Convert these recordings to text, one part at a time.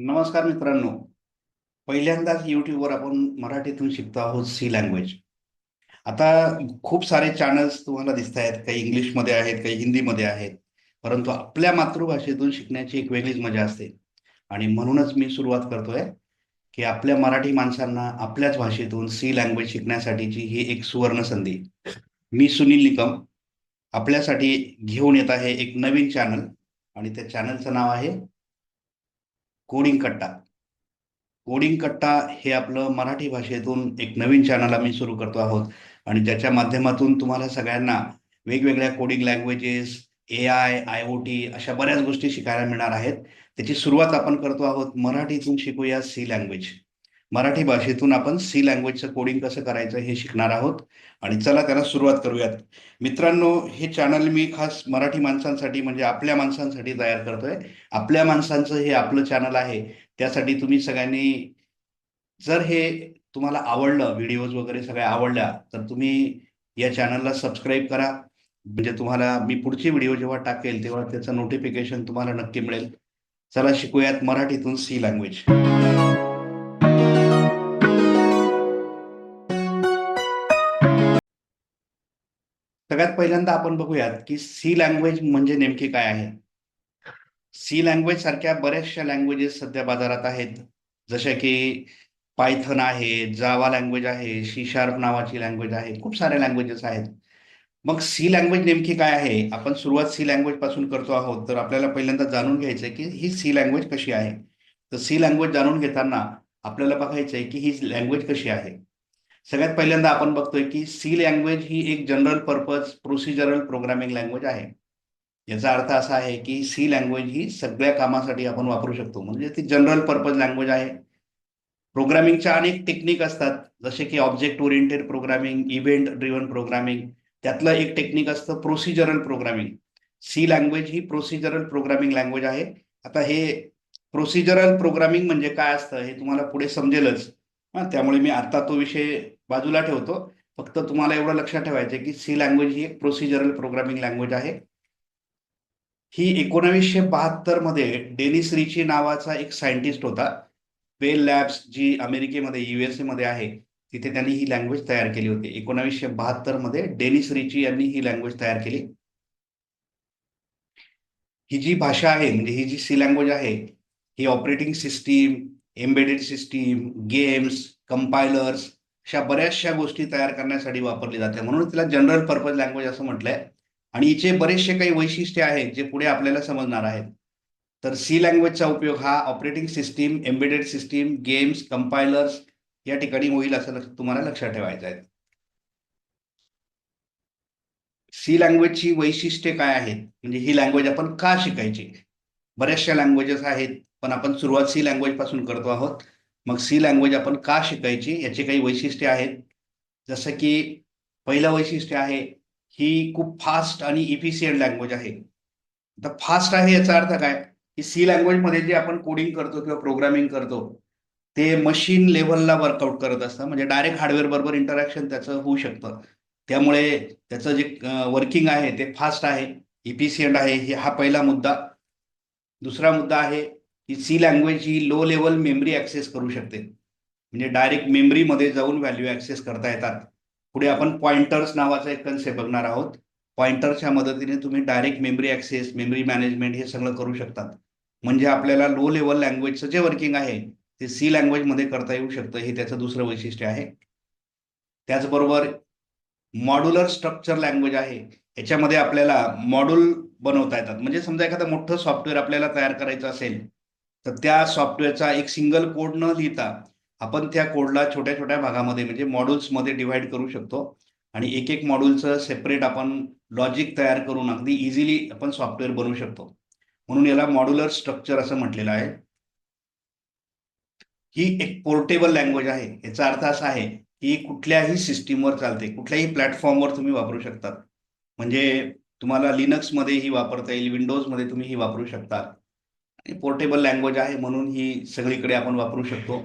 नमस्कार मित्रांनो. पहिल्यांदाच यूट्यूबवर आपण मराठीतून शिकतो आहोत सी लँग्वेज आता खूप सारे चॅनल्स तुम्हाला दिसत आहेत. काही इंग्लिशमध्ये आहेत काही हिंदीमध्ये आहेत. परंतु आपल्या मातृभाषेतून शिकण्याची एक वेगळीच मजा असते. आणि म्हणूनच मी सुरुवात करतोय की आपल्या मराठी माणसांना आपल्याच भाषेतून सी लँग्वेज शिकण्यासाठीची ही एक सुवर्ण संधी. मी सुनील निकम. आपल्यासाठी घेऊन येत आहे एक नवीन चॅनल आणि त्या चॅनलचं नाव आहे कोडिंग कट्टा कोडिंग कट्टा हे आपलं मराठी भाषेतून एक नवीन चॅनल आम्ही सुरू करतो आहोत. आणि ज्याच्या माध्यमातून तुम्हाला सगळ्यांना वेगवेगळ्या coding languages A I I O T अशा बऱ्याच गोष्टी शिकायला मिळणार आहेत. त्याची सुरुवात आपण करतो आहोत मराठीतून शिकूया सी लँग्वेज मराठी भाषेतून आपण सी लँग्वेजचं कोडिंग कसं करायचं हे शिकणार आहोत. आणि चला त्याला सुरुवात करूयात. मित्रांनो हे चॅनल मी खास मराठी माणसांसाठी म्हणजे आपल्या माणसांसाठी तयार करतोय. आपल्या माणसांचं हे आपलं चॅनल आहे. त्यासाठी तुम्ही सगळ्यांनी जर हे तुम्हाला आवडलं व्हिडिओज वगैरे सगळ्या आवडल्या तर तुम्ही या चॅनलला सबस्क्राईब करा. म्हणजे तुम्हाला मी पुढची व्हिडिओ जेव्हा टाकेल तेव्हा त्याचं नोटिफिकेशन तुम्हाला नक्की मिळेल. चला शिकूयात मराठीतून सी लँग्वेज. सगळ्यात पहिल्यांदा आपण बघूयात की सी लँग्वेज म्हणजे नेमकी काय आहे? सी लँग्वेज सारख्या बऱ्याचशा लँग्वेजेस सध्या बाजारात आहेत. जशा की पायथन आहे जावा लँग्वेज आहे सी शार्प नावाची लँग्वेज आहे खूप साऱ्या लँग्वेजेस आहेत. मग सी लँग्वेज नेमकी काय आहे? आपण सुरुवात सी लँग्वेजपासून करतो आहोत तर आपल्याला पहिल्यांदा जाणून घ्यायचं आहे की ही सी लँग्वेज कशी आहे? तर सी लँग्वेज जाणून घेताना आपल्याला बघायचं आहे की ही लँग्वेज कशी आहे. सगळ्यात पहिल्यांदा आपण बघतोय की सी लँग्वेज ही एक general purpose procedural programming language आहे. याचा अर्थ असा आहे की सी लँग्वेज ही सगळ्या कामासाठी आपण वापरू शकतो. म्हणजे ती जनरल पर्पज लँग्वेज आहे. प्रोग्रामिंगच्या अनेक टेक्निक असतात. जसे की object oriented programming event driven programming त्यातलं एक टेक्निक असतं प्रोसिजरल प्रोग्रामिंग. सी लँग्वेज ही प्रोसिजरल प्रोग्रामिंग लँग्वेज आहे. आता हे प्रोसिजरल प्रोग्रामिंग म्हणजे काय असतं हे तुम्हाला पुढे समजेलच. त्यामुळे मी आता तो विषय बाजूला ठेवतो. फक्त तुम्हाला एवढं लक्षात ठेवायचं आहे की सी लँग्वेज ही एक प्रोसिजरल प्रोग्रामिंग लँग्वेज आहे. ही एकोणावीसशे बहात्तरमध्ये डेनिस रिची नावाचा एक सायंटिस्ट होता. बेल लॅब्स जी अमेरिकेमध्ये युएसए मध्ये आहे तिथे त्यांनी ही लँग्वेज तयार केली होती. एकोणावीसशे बहात्तरमध्ये डेनिस रिची यांनी ही लँग्वेज तयार केली. ही जी भाषा आहे म्हणजे ही जी सी लँग्वेज आहे ही operating system embedded system games compilers अशा बऱ्याचशा गोष्टी तयार करण्यासाठी वापरली जाते. म्हणून तिला जनरल पर्पज लँग्वेज असं म्हटलंय. आणि हिचे बरेचसे काही वैशिष्ट्ये आहेत जे पुढे आपल्याला समजणार आहेत. तर सी लँग्वेजचा उपयोग हा operating system embedded system games compilers या ठिकाणी होईल असं लक्ष- तुम्हाला लक्षात ठेवायचं आहे. सी लँग्वेजची वैशिष्ट्ये काय आहेत? म्हणजे ही लँग्वेज आपण का शिकायची? बऱ्याचशा लँग्वेजेस आहेत. पण आपण सुरुवात सी लँग्वेजपासून करतो आहोत. मग सी लँग्वेज आपण का शिकायची याचे काही वैशिष्ट्ये आहेत. जसं की पहिलं वैशिष्ट्य आहे ही खूप फास्ट आणि इफिशियंट लँग्वेज आहे. तर फास्ट आहे याचा अर्थ काय? की सी लँग्वेजमध्ये जे आपण कोडिंग करतो किंवा प्रोग्रामिंग करतो ते मशीन लेव्हलला वर्कआउट करत असतं. म्हणजे डायरेक्ट हार्डवेअर बरोबर इंटरॅक्शन त्याचं होऊ शकतं. त्यामुळे त्याचं जे वर्किंग आहे ते फास्ट आहे इफिशियंट आहे. हे हा पहिला मुद्दा. दुसरा मुद्दा आहे ही सी लँग्वेज ही लो लेवल मेमरी ऍक्सेस करू शकते. म्हणजे डायरेक्ट मेमरीमध्ये जाऊन व्हॅल्यू ऍक्सेस करता येतात. पुढे आपण पॉइंटर्स नावाचा एक कन्सेप्ट बघणार आहोत. पॉइंटरच्या मदतीने तुम्ही direct memory access memory management हे सगळं करू शकतात. म्हणजे आपल्याला लो लेवल लँग्वेजचं जे वर्किंग आहे ते सी लँग्वेजमध्ये करता येऊ शकतं. हे त्याचं दुसरं वैशिष्ट्य आहे. त्याचबरोबर मॉड्युलर स्ट्रक्चर लँग्वेज आहे. याच्यामध्ये आपल्याला मॉड्यूल बनवता येतात. म्हणजे समजा एखादं मोठं सॉफ्टवेअर आपल्याला तयार करायचं असेल तर त्या सॉफ्टवेअरचा एक सिंगल कोड न लिहिता आपण त्या कोडला छोट्या छोट्या भागामध्ये म्हणजे मॉड्यूल्समध्ये डिव्हाइड करू शकतो. आणि एक एक मॉड्यूलचं सेपरेट आपण लॉजिक तयार करून अगदी इझिली आपण सॉफ्टवेअर बनवू शकतो. म्हणून याला मॉड्युलर स्ट्रक्चर असं म्हटलेलं आहे. ही एक पोर्टेबल लँग्वेज आहे. याचा अर्थ असा आहे की कुठल्याही सिस्टीमवर चालते. कुठल्याही प्लॅटफॉर्मवर तुम्ही वापरू शकतात म्हणजे तुम्हाला लिनक्समध्ये ही वापरता येईल विंडोजमध्ये तुम्ही ही वापरू शकता. ती पोर्टेबल लँग्वेज आहे म्हणून ही सगळीकडे आपण वापरू शकतो.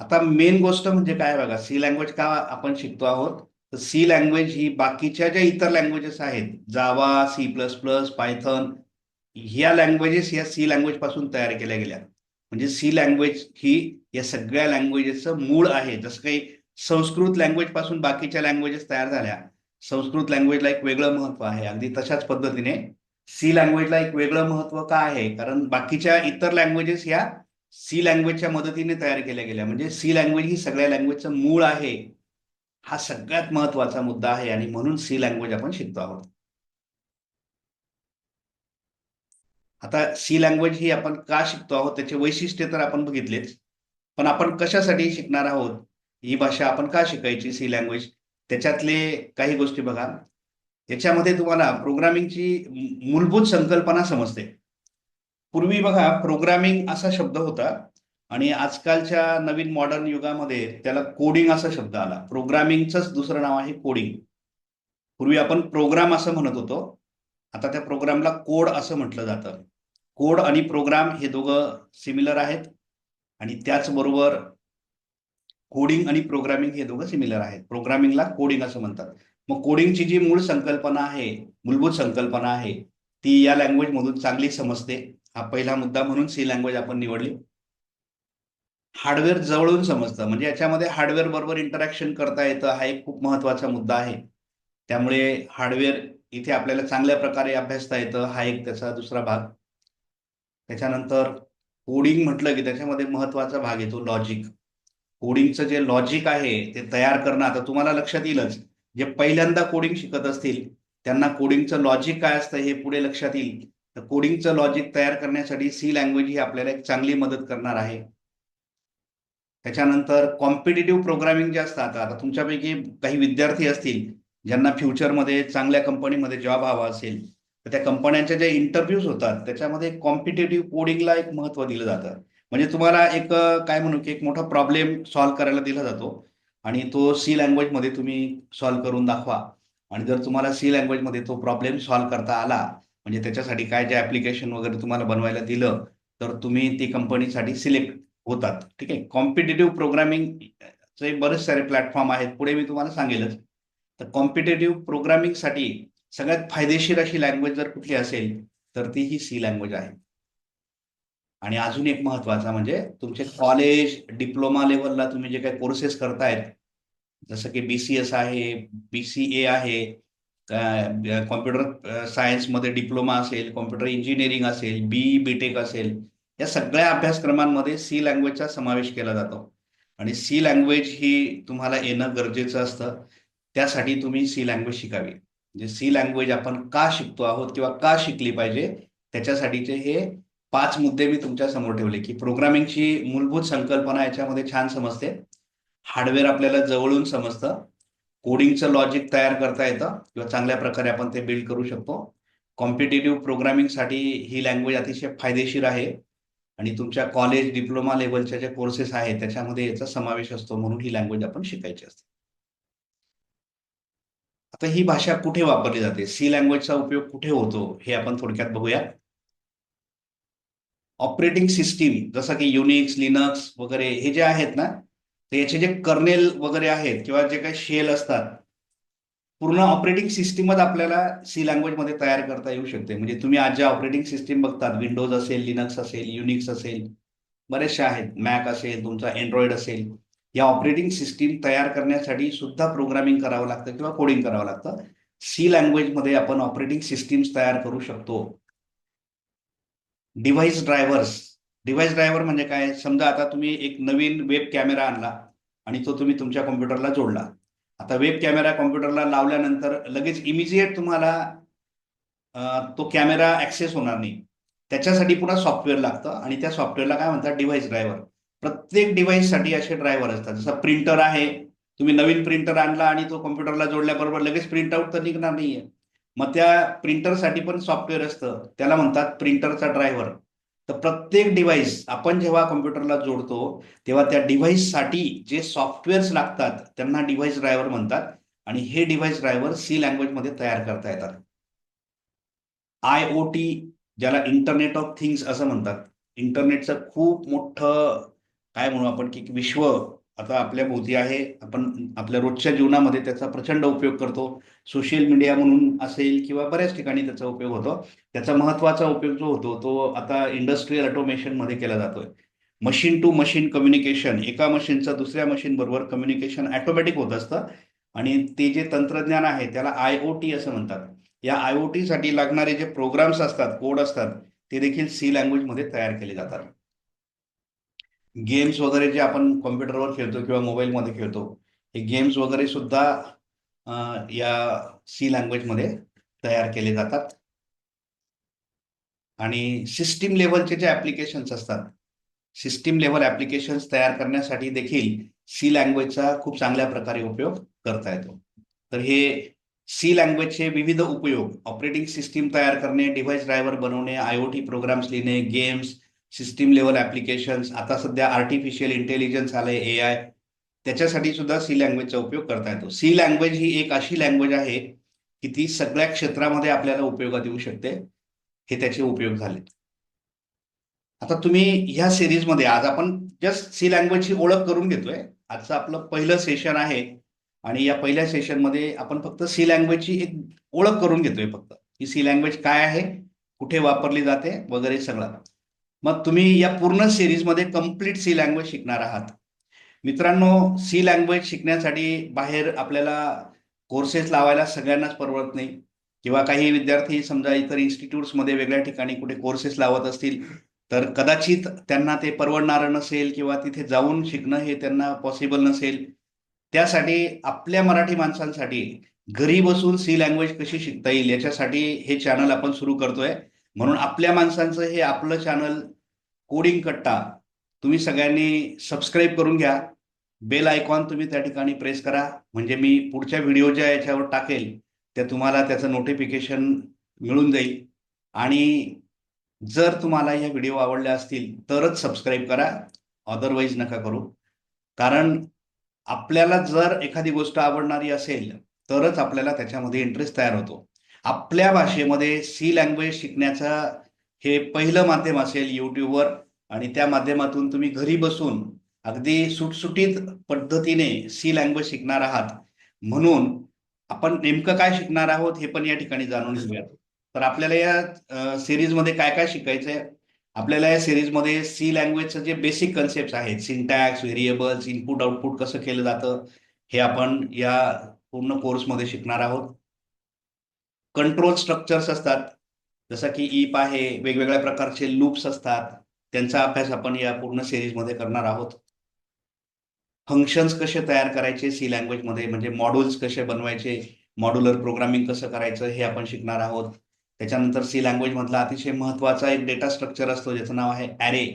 आता मेन गोष्ट म्हणजे काय बघा सी लँग्वेज का आपण शिकतो आहोत? तर सी लँग्वेज ही बाकीच्या ज्या इतर लँग्वेजेस आहेत Java C plus plus Python ह्या लँग्वेजेस या सी लँग्वेजपासून तयार केल्या गेल्या. म्हणजे सी लँग्वेज ही या सगळ्या लँग्वेजेसचं मूळ आहे. जसं काही संस्कृत लँग्वेजपासून बाकीच्या लँग्वेजेस तयार झाल्या संस्कृत लँग्वेजला एक वेगळं महत्त्व आहे. अगदी तशाच पद्धतीने सी लँग्वेजला एक वेगळं महत्त्व का आहे? कारण बाकीच्या इतर लँग्वेजेस ह्या सी लँग्वेजच्या मदतीने तयार केल्या गेल्या. म्हणजे सी लँग्वेज ही सगळ्या लँग्वेजचं मूळ आहे. हा सगळ्यात महत्त्वाचा मुद्दा आहे आणि म्हणून सी लँग्वेज आपण शिकतो आहोत. आता सी लँग्वेज ही आपण का शिकतो आहोत? त्याचे वैशिष्ट्य तर आपण बघितलेच. पण आपण कशासाठी शिकणार आहोत? ही भाषा आपण का शिकायची सी लँग्वेज त्याच्यातले काही गोष्टी बघा. याच्यामध्ये तुम्हाला प्रोग्रामिंगची मूलभूत संकल्पना समजते. पूर्वी बघा प्रोग्रामिंग असा शब्द होता आणि आजकालच्या नवीन मॉडर्न युगामध्ये त्याला कोडिंग असा शब्द आला. प्रोग्रामिंगचंच दुसरं नाव आहे कोडिंग पूर्वी आपण प्रोग्राम असं म्हणत होतो. आता त्या प्रोग्रामला कोड असं म्हटलं जातं. कोड आणि प्रोग्राम हे दोघं सिमिलर आहेत आणि त्याचबरोबर कोडिंग आणि प्रोग्रामिंग हे दोघं सिमिलर आहेत. प्रोग्रामिंगला कोडिंग असं म्हणतात. मग कोडिंगची जी मूळ संकल्पना आहे मूलभूत संकल्पना आहे ती या लँग्वेज मधून चांगली समजते. हा पहिला मुद्दा म्हणून सी लँग्वेज आपण निवडली. हार्डवेअर जवळून समजतं. म्हणजे याच्यामध्ये हार्डवेअर बरोबर इंटरॅक्शन करता येतं हा एक खूप महत्त्वाचा मुद्दा आहे. त्यामुळे हार्डवेअर इथे आपल्याला चांगल्या प्रकारे अभ्यासता येतं हा एक त्याचा दुसरा भाग. त्याच्यानंतर कोडिंग म्हटलं की त्याच्यामध्ये महत्त्वाचा भाग येतो लॉजिक कोडिंगचं जे लॉजिक आहे ते तयार करणं आता तुम्हाला लक्षात येईलच. जे पहिल्यांदा कोडिंग शिकत असतील त्यांना कोडिंगचं लॉजिक काय असतं हे पुढे लक्षात येईल. तर कोडिंगचं लॉजिक तयार करण्यासाठी सी लँग्वेज ही आपल्याला एक चांगली मदत करणार आहे. त्याच्यानंतर कॉम्पिटेटिव्ह प्रोग्रामिंग जे असतात आता तुमच्यापैकी काही विद्यार्थी असतील ज्यांना फ्युचरमध्ये चांगल्या कंपनीमध्ये जॉब हवा असेल तर त्या कंपन्यांच्या ज्या इंटरव्ह्यूज होतात त्याच्यामध्ये कॉम्पिटेटिव्ह कोडिंगला एक महत्त्व दिलं जातं. म्हणजे तुम्हाला एक काय म्हणू की एक मोठा प्रॉब्लेम सॉल्व्ह करायला दिला जातो. आणि तो सी लँग्वेजमध्ये तुम्ही सॉल्व्ह करून दाखवा. आणि जर तुम्हाला सी लँग्वेजमध्ये तो प्रॉब्लेम सॉल्व्ह करता आला म्हणजे त्याच्यासाठी काय जे ऍप्लिकेशन वगैरे तुम्हाला बनवायला दिलं तर तुम्ही ती कंपनीसाठी सिलेक्ट होतात. ठीक आहे? कॉम्पिटेटिव्ह प्रोग्रामिंगचे बरेच सारे प्लॅटफॉर्म आहेत. पुढे मी तुम्हाला सांगेलच. तर कॉम्पिटेटिव्ह प्रोग्रामिंगसाठी सगळ्यात फायदेशीर अशी लँग्वेज जर कुठली असेल तर ती ही सी लँग्वेज आहे. आणि अजून एक महत्त्वाचा म्हणजे तुमचे कॉलेज डिप्लोमा लेवलला तुम्ही जे काही कोर्सेस करतायत जसं की बी सी एस आहे बी सी ए आहे कॉम्प्युटर सायन्समध्ये डिप्लोमा असेल कॉम्प्युटर इंजिनिअरिंग असेल बी बी टेक असेल या सगळ्या अभ्यासक्रमांमध्ये सी लँग्वेजचा समावेश केला जातो. आणि सी लँग्वेज ही तुम्हाला येणं गरजेचं असतं. त्यासाठी तुम्ही सी लँग्वेज शिकावी. म्हणजे सी लँग्वेज आपण का शिकतो आहोत किंवा का शिकली पाहिजे त्याच्यासाठीचे हे पाच मुद्दे मी तुमच्यासमोर ठेवले की प्रोग्रामिंगची मूलभूत संकल्पना याच्यामध्ये छान समजते. हार्डवेअर आपल्याला जवळून समजतं. कोडिंगचं लॉजिक तयार करता येतं किंवा चांगल्या प्रकारे आपण ते बिल्ड करू शकतो. कॉम्पिटेटिव्ह प्रोग्रामिंगसाठी ही लँग्वेज अतिशय फायदेशीर आहे. आणि तुमच्या कॉलेज डिप्लोमा लेवलच्या ज्या कोर्सेस आहेत त्याच्यामध्ये याचा समावेश असतो म्हणून ही लँग्वेज आपण शिकायची असते. आता ही भाषा कुठे वापरली जाते? सी लँग्वेजचा उपयोग कुठे होतो? हे आपण थोडक्यात बघूया. ऑपरेटिंग सिस्टीम जसं की युनिक्स लिनक्स वगैरे हे जे आहेत ना तर याचे जे कर्नेल वगैरे आहेत किंवा जे काही शेल असतात पूर्ण ऑपरेटिंग सिस्टीमच आपल्याला सी लँग्वेजमध्ये तयार करता येऊ शकते. म्हणजे तुम्ही आज ज्या ऑपरेटिंग सिस्टीम बघतात विंडोज असेल लिनक्स असेल युनिक्स असेल बरेचशा आहेत. मॅक असेल तुमचा अँड्रॉइड असेल. या ऑपरेटिंग सिस्टीम तयार करण्यासाठी सुद्धा प्रोग्रामिंग करावं लागतं किंवा कोडिंग करावं लागतं. सी लँग्वेजमध्ये आपण ऑपरेटिंग सिस्टीम्स तयार करू शकतो. डिव्हाइस ड्रायव्हर्स डिव्हाइस ड्रायव्हर म्हणजे काय? समजा आता तुम्ही एक नवीन वेब कॅमेरा आणला आणि तो तुम्ही तुमच्या कॉम्प्युटरला जोडला. आता वेब कॅमेरा कॉम्प्युटरला लावल्यानंतर लगेच इमिजिएट तुम्हाला तो कॅमेरा ऍक्सेस होणार नाही. त्याच्यासाठी पुन्हा सॉफ्टवेअर लागतं आणि त्या सॉफ्टवेअरला काय म्हणतात? डिव्हाइस ड्रायव्हर प्रत्येक डिव्हाइससाठी असे ड्रायव्हर असतात. जसं प्रिंटर आहे. तुम्ही नवीन प्रिंटर आणला आणि तो कॉम्प्युटरला जोडल्याबरोबर लगेच प्रिंट आउट तर निघणार नाहीये. मग त्या प्रिंटरसाठी पण सॉफ्टवेअर असतं. त्याला म्हणतात प्रिंटरचा ड्रायव्हर तर प्रत्येक डिव्हाइस आपण जेव्हा कॉम्प्युटरला जोडतो तेव्हा त्या डिव्हाइससाठी जे सॉफ्टवेअर्स लागतात त्यांना डिव्हाइस ड्रायव्हर म्हणतात आणि हे डिव्हाइस ड्रायव्हर सी लँग्वेजमध्ये तयार करता येतात. आय ओ टी ज्याला इंटरनेट ऑफ थिंग्स असं म्हणतात. इंटरनेटचं खूप मोठं काय म्हणू आपण की विश्व आता आपल्या भोवती आहे आपण आपल्या रोजच्या जीवनामध्ये त्याचा प्रचंड उपयोग करतो. सोशल मीडिया म्हणून असेल किंवा बऱ्याच ठिकाणी त्याचा उपयोग होतो. त्याचा महत्त्वाचा उपयोग जो होतो तो आता इंडस्ट्रीयल ऑटोमेशनमध्ये केला जातोय. मशीन टू मशीन कम्युनिकेशन एका मशीनचं दुसऱ्या मशीन बरोबर कम्युनिकेशन ऑटोमॅटिक होत असतं. आणि ते जे तंत्रज्ञान आहे त्याला आय ओ टी असं म्हणतात. या आय ओ टी साठी लागणारे जे प्रोग्राम्स असतात कोड असतात ते देखील सी लँग्वेजमध्ये तयार केले जातात. गेम्स वगैरे जे आपण कॉम्प्युटरवर खेळतो किंवा मोबाईलमध्ये खेळतो हे गेम्स वगैरे सुद्धा या सी लँग्वेजमध्ये तयार केले जातात. आणि सिस्टीम लेवलचे जे ऍप्लिकेशन्स असतात सिस्टीम लेवल ऍप्लिकेशन्स तयार करण्यासाठी देखील सी लँग्वेजचा खूप चांगल्या प्रकारे उपयोग करता येतो. तर हे सी लँग्वेजचे विविध उपयोग ऑपरेटिंग सिस्टीम तयार करणे डिव्हाइस ड्रायव्हर बनवणे आय ओ टी प्रोग्राम्स लिहिणे गेम्स सिस्टीम लेवल ऍप्लिकेशन्स आता सध्या आर्टिफिशियल इंटेलिजन्स आलंय ए आय. त्याच्यासाठी सुद्धा सी लँग्वेजचा उपयोग करता येतो. सी लँग्वेज ही एक अशी लँग्वेज आहे की ती सगळ्या क्षेत्रामध्ये आपल्याला उपयोगात येऊ शकते. हे त्याचे उपयोग झाले आता तुम्ही ह्या सिरीजमध्ये आज आपण जस्ट सी लँग्वेजची ओळख करून घेतोय. आजचं आपलं पहिलं सेशन आहे आणि या पहिल्या सेशनमध्ये आपण फक्त सी लँग्वेजची एक ओळख करून घेतोय फक्त. की सी लँग्वेज काय आहे कुठे वापरली जाते वगैरे सगळं. मग तुम्ही या पूर्ण सिरीजमध्ये कंप्लीट सी लँग्वेज शिकणार आहात. मित्रांनो सी लँग्वेज शिकण्यासाठी बाहेर आपल्याला कोर्सेस लावायला सगळ्यांनाच परवडत नाही. किंवा काही विद्यार्थी समजा इतर इन्स्टिट्यूट्समध्ये वेगळ्या ठिकाणी कुठे कोर्सेस लावत असतील तर कदाचित त्यांना ते परवडणारं नसेल किंवा तिथे जाऊन शिकणं हे त्यांना पॉसिबल नसेल. त्यासाठी आपल्या मराठी माणसांसाठी घरी बसून सी लँग्वेज कशी शिकता येईल याच्यासाठी हे चॅनल आपण सुरू करतोय. म्हणून आपल्या माणसांचं हे आपलं चॅनल कोडिंग कट्टा तुम्ही सगळ्यांनी सबस्क्राईब करून घ्या. बेल आयकॉन तुम्ही त्या ठिकाणी प्रेस करा. म्हणजे मी पुढच्या व्हिडिओ ज्या याच्यावर टाकेल त्या तुम्हाला त्याचं नोटिफिकेशन मिळून जाईल. आणि जर तुम्हाला ह्या व्हिडिओ आवडल्या असतील तरच सबस्क्राईब करा. अदरवाईज नका करू. कारण आपल्याला जर एखादी गोष्ट आवडणारी असेल तरच आपल्याला त्याच्यामध्ये इंटरेस्ट तयार होतो. आपल्या भाषेमध्ये सी लँग्वेज शिकण्याचा हे पहिलं माध्यम असेल युट्यूबवर आणि त्या माध्यमातून तुम्ही घरी बसून अगदी सुटसुटीत पद्धतीने सी लँग्वेज शिकणार आहात. म्हणून आपण नेमकं काय शिकणार आहोत हे पण या ठिकाणी जाणून घेऊयात. तर आपल्याला या सिरीजमध्ये काय काय शिकायचं आहे आपल्याला या सिरीजमध्ये सी लँग्वेजचं जे बेसिक कन्सेप्ट आहेत सिंटॅक्स व्हेरिएबल्स इनपुट आउटपुट कसं केलं जातं हे आपण या पूर्ण कोर्समध्ये शिकणार आहोत. कंट्रोल स्ट्रक्चर्स असतात. जसं की ईप आहे वेगवेगळ्या प्रकारचे लूप्स असतात. त्यांचा अभ्यास आपण या पूर्ण सिरीजमध्ये करणार आहोत. फंक्शन्स कसे तयार करायचे? सी लँग्वेजमध्ये म्हणजे मॉड्यूल्स कसे बनवायचे? मॉड्युलर प्रोग्रामिंग कसं करायचं? हे आपण शिकणार आहोत. त्याच्यानंतर सी लँग्वेज मधला अतिशय महत्त्वाचा एक डेटा स्ट्रक्चर असतो ज्याचं नाव आहे ॲरे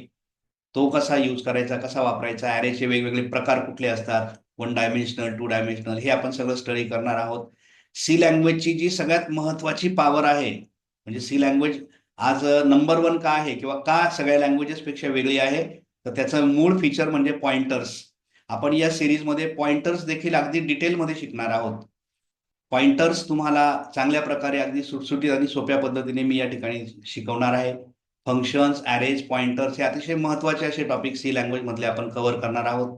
तो कसा यूज करायचा? कसा वापरायचा? ॲरेचे वेगवेगळे प्रकार कुठले असतात? वन डायमेन्शनल टू डायमेन्शनल हे आपण सगळं स्टडी करणार आहोत. सी लँग्वेजची जी सगळ्यात महत्वाची पॉवर आहे म्हणजे सी लँग्वेज आज नंबर वन का आहे किंवा का सगळ्या लँग्वेजेसपेक्षा वेगळी आहे तर त्याचं मूळ फीचर म्हणजे पॉइंटर्स आपण या सिरीजमध्ये पॉइंटर्स देखील अगदी डिटेलमध्ये शिकणार आहोत. पॉइंटर्स तुम्हाला चांगल्या प्रकारे अगदी सुटसुटीत आणि सोप्या पद्धतीने मी या ठिकाणी शिकवणार आहे. फंक्शन्स ॲरेज पॉइंटर्स हे अतिशय महत्त्वाचे असे टॉपिक सी लँग्वेज मधले आपण कव्हर करणार आहोत.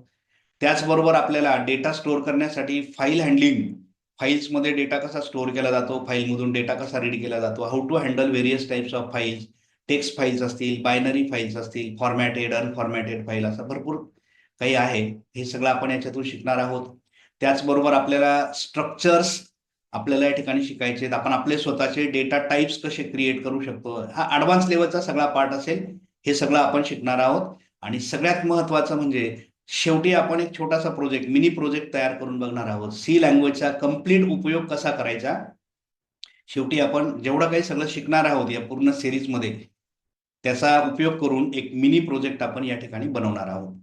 त्याचबरोबर आपल्याला डेटा स्टोअर करण्यासाठी फाईल हँडलिंग फाईल्समध्ये डेटा कसा स्टोअर केला जातो फाईलमधून डेटा कसा रीड केला जातो how to handle various types of files text files असतील बायनरी फाईल्स असतील फॉर्मॅटेड अनफॉर्मॅटेड फाईल असं भरपूर काही आहे. हे सगळं आपण याच्यातून शिकणार आहोत. त्याचबरोबर आपल्याला स्ट्रक्चर्स आपल्याला या ठिकाणी शिकायचे आपण आपले स्वतःचे डेटा टाइप्स कसे क्रिएट करू शकतो हा ॲडव्हान्स लेवलचा सगळा पार्ट असेल हे सगळं आपण शिकणार आहोत. आणि सगळ्यात महत्वाचं म्हणजे शेवटी आपण एक छोटासा प्रोजेक्ट मिनी प्रोजेक्ट तयार करून बघणार आहोत. सी लँग्वेजचा कंप्लीट उपयोग कसा करायचा? शेवटी आपण जेवढं काही सगळं शिकणार आहोत या पूर्ण सिरीजमध्ये त्याचा उपयोग करून एक मिनी प्रोजेक्ट आपण या ठिकाणी बनवणार आहोत.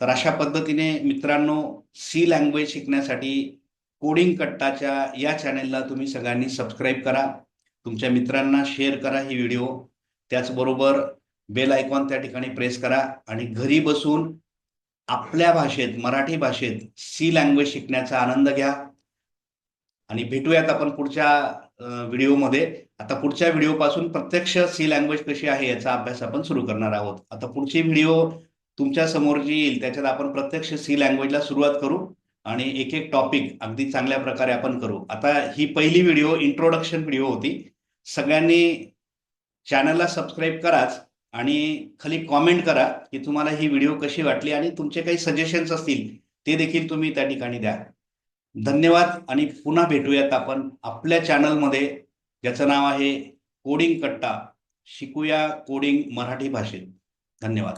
तर अशा पद्धतीने मित्रांनो सी लँग्वेज शिकण्यासाठी कोडिंग कट्टाच्या या चॅनेलला तुम्ही सगळ्यांनी सबस्क्राईब करा. तुमच्या मित्रांना शेअर करा ही व्हिडिओ त्याचबरोबर बेल आयकॉन त्या ठिकाणी प्रेस करा आणि घरी बसून आपल्या भाषेत मराठी भाषेत सी लँग्वेज शिकण्याचा आनंद घ्या. आणि भेटूयात आपण पुढच्या व्हिडिओमध्ये. आता पुढच्या व्हिडिओ पासून प्रत्यक्ष सी लँग्वेज कशी आहे याचा अभ्यास आपण सुरू करणार आहोत. आता पुढची व्हिडिओ तुमच्यासमोर जी येईल त्याच्यात आपण प्रत्यक्ष सी लँग्वेजला सुरुवात करू आणि एक एक टॉपिक अगदी चांगल्या प्रकारे आपण करू. आता ही पहिली व्हिडिओ इंट्रोडक्शन व्हिडिओ होती. सगळ्यांनी चॅनलला सबस्क्राईब कराच. आणि खाली कॉमेंट करा की तुम्हाला ही व्हिडिओ कशी वाटली आणि तुमचे काही सजेशन्स असतील ते देखील तुम्ही त्या ठिकाणी द्या. धन्यवाद आणि पुन्हा भेटूयात आपण आपल्या चॅनलमध्ये ज्याचं नाव आहे कोडिंग कट्टा. शिकूया कोडिंग मराठी भाषेत. धन्यवाद.